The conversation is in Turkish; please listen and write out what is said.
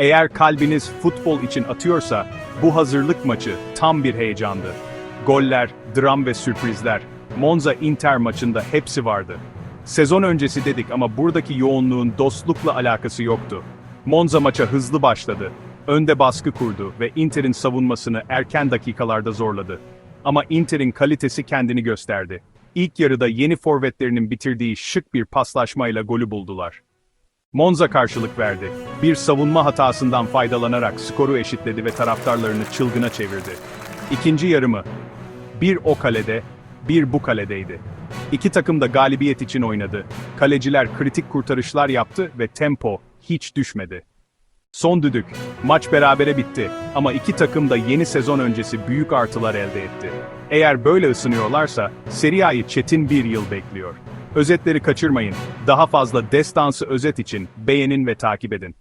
Eğer kalbiniz futbol için atıyorsa, bu hazırlık maçı tam bir heyecandı. Goller, dram ve sürprizler, Monza-Inter maçında hepsi vardı. Sezon öncesi dedik ama buradaki yoğunluğun dostlukla alakası yoktu. Monza maça hızlı başladı. Önde baskı kurdu ve Inter'in savunmasını erken dakikalarda zorladı. Ama Inter'in kalitesi kendini gösterdi. İlk yarıda yeni forvetlerinin bitirdiği şık bir paslaşmayla golü buldular. Monza karşılık verdi. Bir savunma hatasından faydalanarak skoru eşitledi ve taraftarlarını çılgına çevirdi. İkinci yarımı bir o kalede, bir bu kaledeydi. İki takım da galibiyet için oynadı. Kaleciler kritik kurtarışlar yaptı ve tempo hiç düşmedi. Son düdük, maç berabere bitti ama iki takım da yeni sezon öncesi büyük artılar elde etti. Eğer böyle ısınıyorlarsa, Serie A'yı çetin bir yıl bekliyor. Özetleri kaçırmayın, daha fazla destansı özet için beğenin ve takip edin.